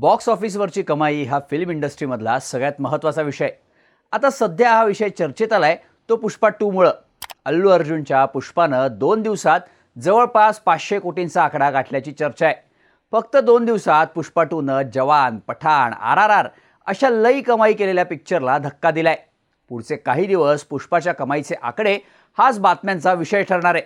Box ऑफिसवरची कमाई हा film इंडस्ट्रीमधला सगळ्यात महत्त्वाचा विषय. आता सध्या हा विषय चर्चेत आला आहे तो पुष्पा टूमुळं. अल्लू अर्जुनच्या पुष्पानं दोन दिवसात जवळपास पाचशे कोटींचा आकडा गाठल्याची चर्चा आहे. फक्त दोन दिवसात पुष्पा टूनं जवान पठाण आर आर आर अशा लई कमाई केलेल्या पिक्चरला धक्का दिलाय. पुढचे काही दिवस पुष्पाच्या कमाईचे आकडे हाच बातम्यांचा विषय ठरणार आहे.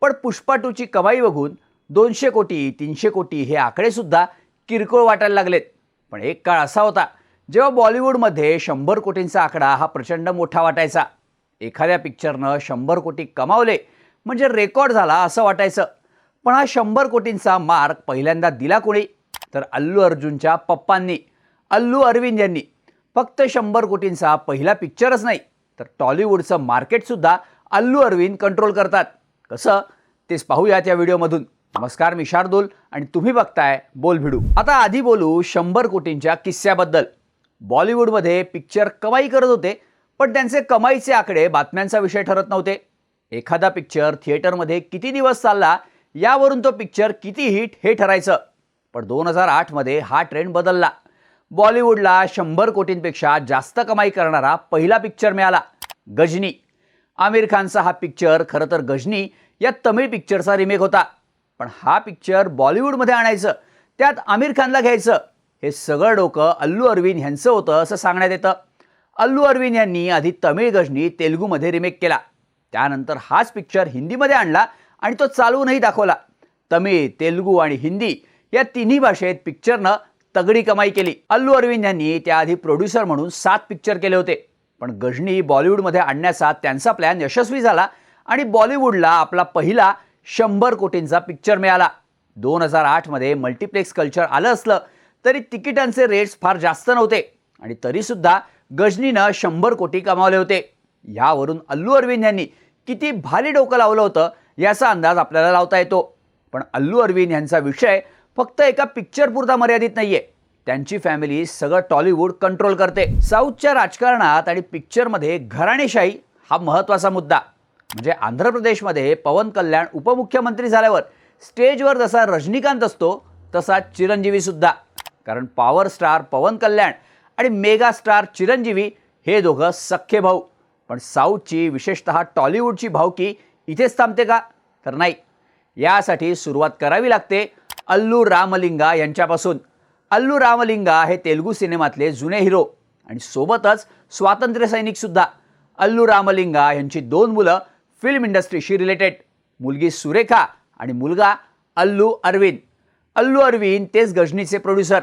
पण पुष्पा टूची कमाई बघून दोनशे कोटी तीनशे कोटी हे आकडेसुद्धा किरकोळ वाटायला लागलेत. पण एक काळ असा होता जेव्हा बॉलिवूडमध्ये शंभर कोटींचा आकडा हा प्रचंड मोठा वाटायचा. एखाद्या पिक्चरनं शंभर कोटी कमावले म्हणजे रेकॉर्ड झाला असं वाटायचं. पण हा शंभर कोटींचा मार्क पहिल्यांदा दिला कोणी? तर अल्लू अर्जुनच्या पप्पांनी अल्लू अरविंद यांनी. फक्त शंभर कोटींचा पहिला पिक्चरच नाही तर टॉलिवूडचं मार्केटसुद्धा अल्लू अरविंद कंट्रोल करतात. कसं? तेच पाहूयात या व्हिडिओमधून. नमस्कार मी शार्दूल आणि तुम्ही बघताय बोल भिडू. आता आधी बोलू शंभर कोटींच्या किस्स्याबद्दल. बॉलिवूडमध्ये पिक्चर कमाई करत होते पण त्यांचे कमाईचे आकडे बातम्यांचा विषय ठरत नव्हते. एखादा पिक्चर थिएटरमध्ये किती दिवस चालला यावरून तो पिक्चर किती हिट हे ठरायचं. पण दोन हजार आठमध्ये हा ट्रेंड बदलला. बॉलिवूडला शंभर कोटींपेक्षा जास्त कमाई करणारा पहिला पिक्चर मिळाला गजनी. आमिर खानचा हा पिक्चर खरं तर गजनी या तमिळ पिक्चरचा रिमेक होता. पण हा पिक्चर बॉलिवूडमध्ये आणायचं त्यात आमिर खानला घ्यायचं. हे सगळं डोकं अल्लू अरविंद ह्यांचं होतं असं सांगण्यात येतं. अल्लू अरविंद यांनी आधी तमिळ गजनी तेलुगूमध्ये रिमेक केला. त्यानंतर हाच पिक्चर हिंदीमध्ये आणला आणि तो चालवूनही दाखवला. तमिळ तेलुगू आणि हिंदी या तिन्ही भाषेत पिक्चरनं तगडी कमाई केली. अल्लू अरविंद यांनी त्याआधी प्रोड्युसर म्हणून सात पिक्चर केले होते. पण गजनी बॉलिवूडमध्ये आणण्याचा त्यांचा प्लॅन यशस्वी झाला आणि बॉलिवूडला आपला पहिला शंभर कोटींचा पिक्चर मिळाला. दोन हजार आठमध्ये मल्टिप्लेक्स कल्चर आलं असलं तरी तिकिटांचे रेट्स फार जास्त नव्हते. आणि तरीसुद्धा गजनीनं शंभर कोटी कमावले होते. यावरून अल्लू अरविंद यांनी किती भारी डोकं लावलं होतं याचा अंदाज आपल्याला लावता येतो. पण अल्लू अरविंद यांचा विषय फक्त एका पिक्चरपुरता मर्यादित नाहीये. त्यांची फॅमिली सगळं टॉलिवूड कंट्रोल करते. साऊथच्या राजकारणात आणि पिक्चरमध्ये घराणेशाही हा महत्त्वाचा मुद्दा. म्हणजे आंध्र प्रदेशमध्ये पवन कल्याण उपमुख्यमंत्री झाल्यावर स्टेजवर जसा रजनीकांत असतो तसा चिरंजीवीसुद्धा कारण पॉवर स्टार पवन कल्याण आणि मेगा स्टार चिरंजीवी हे दोघं सख्खे भाऊ. पण साऊथची विशेषतः टॉलिवूडची भावकी इथेच थांबते का? तर नाही. यासाठी सुरुवात करावी लागते अल्लू रामलिंगा यांच्यापासून. अल्लू रामलिंगा हे तेलुगू सिनेमातले जुने हिरो आणि सोबतच स्वातंत्र्य सैनिकसुद्धा अल्लू रामलिंगा यांची दोन मुलं फिल्म इंडस्ट्रीशी रिलेटेड मुलगी सुरेखा आणि मुलगा अल्लू अरविंद. अल्लू अरविंद तेच गजनीचे प्रोड्युसर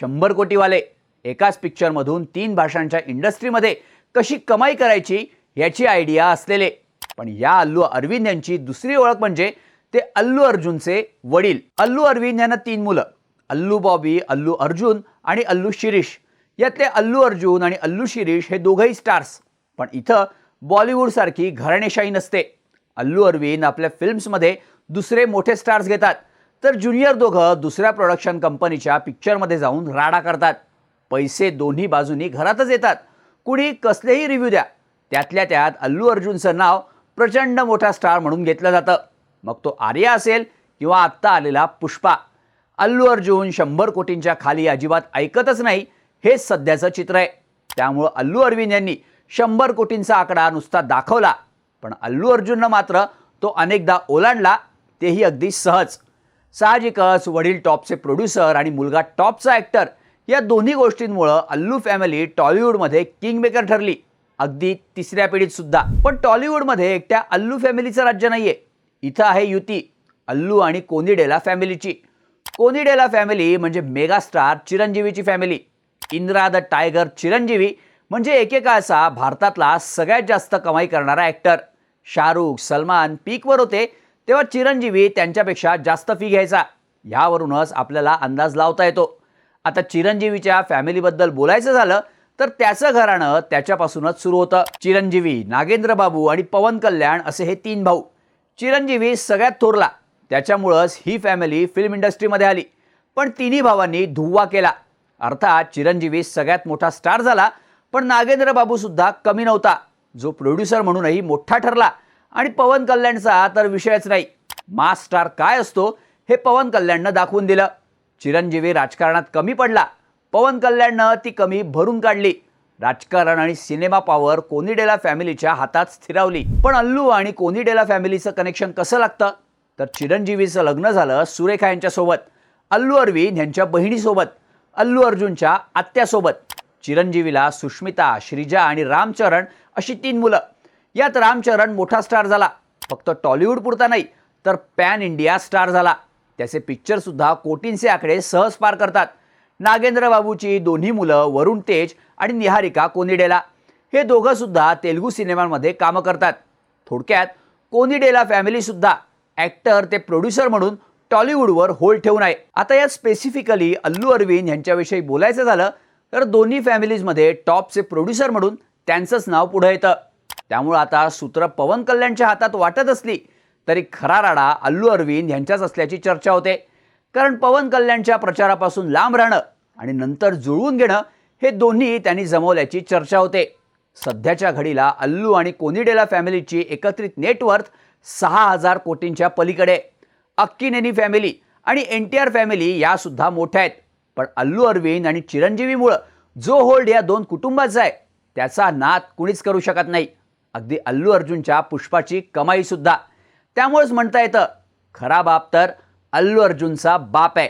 शंभर कोटीवाले. एकाच पिक्चरमधून तीन भाषांच्या इंडस्ट्रीमध्ये कशी कमाई करायची याची आयडिया असलेले. पण या अल्लू अरविंद यांची दुसरी ओळख म्हणजे ते अल्लू अर्जुनचे वडील. अल्लू अरविंद यांना तीन मुलं. अल्लू बॉबी अल्लू अर्जुन आणि अल्लू शिरीष. यातले अल्लू अर्जुन आणि अल्लू शिरीष हे दोघंही स्टार्स पण इथं बॉलिवूडसारखी घराणेशाही नसते. अल्लू अरविंद आपल्या फिल्म्समध्ये दुसरे मोठे स्टार्स घेतात. तर ज्युनियर दोघं दुसऱ्या प्रोडक्शन कंपनीच्या पिक्चरमध्ये जाऊन राडा करतात. पैसे दोन्ही बाजूनी घरातच येतात. कुणी कसलेही रिव्ह्यू द्या. त्यातल्या त्यात अल्लू अर्जुनचं नाव प्रचंड मोठा स्टार म्हणून घेतलं जातं. मग तो आर्या असेल किंवा आत्ता आलेला पुष्पा. अल्लू अर्जुन शंभर कोटींच्या खाली अजिबात ऐकतच नाही. हे सध्याचं चित्र आहे. त्यामुळं अल्लू अरविंद यांनी शंभर कोटींचा आकडा नुसता दाखवला पण अल्लू अर्जुननं मात्र तो अनेकदा ओलांडला तेही अगदी सहज. साहजिकच वडील टॉपचे प्रोड्युसर आणि मुलगा टॉपचा ॲक्टर या दोन्ही गोष्टींमुळं अल्लू फॅमिली टॉलिवूडमध्ये किंगमेकर ठरली. अगदी तिसऱ्या पिढीत सुद्धा. पण टॉलिवूडमध्ये एकट्या अल्लू फॅमिलीचं राज्य नाही आहे इथं आहे युती अल्लू आणि कोनिडेला फॅमिलीची. कोनिडेला फॅमिली म्हणजे मेगास्टार चिरंजीवीची family. Indra the tiger Chiranjeevi म्हणजे एकेका असा भारतातला सगळ्यात जास्त कमाई करणारा ॲक्टर शाहरुख सलमान पीकवर होते तेव्हा चिरंजीवी त्यांच्यापेक्षा जास्त फी घ्यायचा. ह्यावरूनच आपल्याला अंदाज लावता येतो. आता चिरंजीवीच्या फॅमिलीबद्दल बोलायचं झालं तर त्याचं घराणं त्याच्यापासूनच सुरू होतं. चिरंजीवी नागेंद्र बाबू आणि पवन कल्याण असे हे तीन भाऊ. चिरंजीवी सगळ्यात थोरला. त्याच्यामुळंच ही फॅमिली फिल्म इंडस्ट्रीमध्ये आली. पण तिन्ही भावांनी धुव्वा केला. अर्थात चिरंजीवी सगळ्यात मोठा स्टार झाला. पण नागेंद्र बाबू सुद्धा कमी नव्हता. जो प्रोड्युसर म्हणूनही मोठा ठरला. आणि पवन कल्याणचा तर विषयच नाही. मास स्टार काय असतो हे पवन कल्याणनं दाखवून दिलं. चिरंजीवी राजकारणात कमी पडला. पवन कल्याणनं ती कमी भरून काढली. राजकारण आणि सिनेमा पॉवर कोनिडेला फॅमिलीच्या हातात स्थिरावली. पण अल्लू आणि कोनिडेला फॅमिलीचं कनेक्शन कसं लागतं? तर चिरंजीवीचं लग्न झालं सुरेखा यांच्यासोबत. अल्लू अरविंद यांच्या बहिणीसोबत. अल्लू अर्जुनच्या आत्यासोबत. चिरंजीवीला सुष्मिता श्रीजा आणि रामचरण अशी तीन मुलं. यात रामचरण मोठा स्टार झाला. फक्त टॉलिवूड पुरता नाही तर पॅन इंडिया स्टार झाला. त्याचे पिक्चरसुद्धा कोटींचे आकडे सहज पार करतात. नागेंद्र बाबूची दोन्ही मुलं वरुण तेज आणि निहारिका कोनिडेला. हे दोघंसुद्धा तेलुगू सिनेमांमध्ये कामं करतात. थोडक्यात कोनिडेला फॅमिलीसुद्धा ॲक्टर ते प्रोड्युसर म्हणून टॉलिवूडवर होल्ड ठेवून आहे. आता यात स्पेसिफिकली अल्लू अरविंद यांच्याविषयी बोलायचं झालं तर दोन्ही फॅमिलीजमध्ये टॉपचे प्रोड्युसर म्हणून त्यांचंच नाव पुढं येतं. त्यामुळं आता सूत्र पवन कल्याणच्या हातात वाटत असली तरी खरा राडा अल्लू अरविंद यांच्याच असल्याची चर्चा होते. कारण पवन कल्याणच्या प्रचारापासून लांब राहणं आणि नंतर जुळवून घेणं हे दोन्ही त्यांनी जमवल्याची चर्चा होते. सध्याच्या घडीला अल्लू आणि कोनिडेला फॅमिलीची एकत्रित नेटवर्थ सहा हजार कोटींच्या पलीकडे. अक्किनेनी फॅमिली आणि एन टी आर फॅमिली यासुद्धा मोठ्या आहेत. पण अल्लू अरविंद आणि चिरंजीवीमुळं जो होल्ड या दोन कुटुंबाचा आहे त्याचा नाद कुणीच करू शकत नाही. अगदी अल्लू अर्जुनच्या पुष्पाची कमाईसुद्धा. त्यामुळेच म्हणता येतं खरा बाप तर अल्लू अर्जुनचा बाप आहे.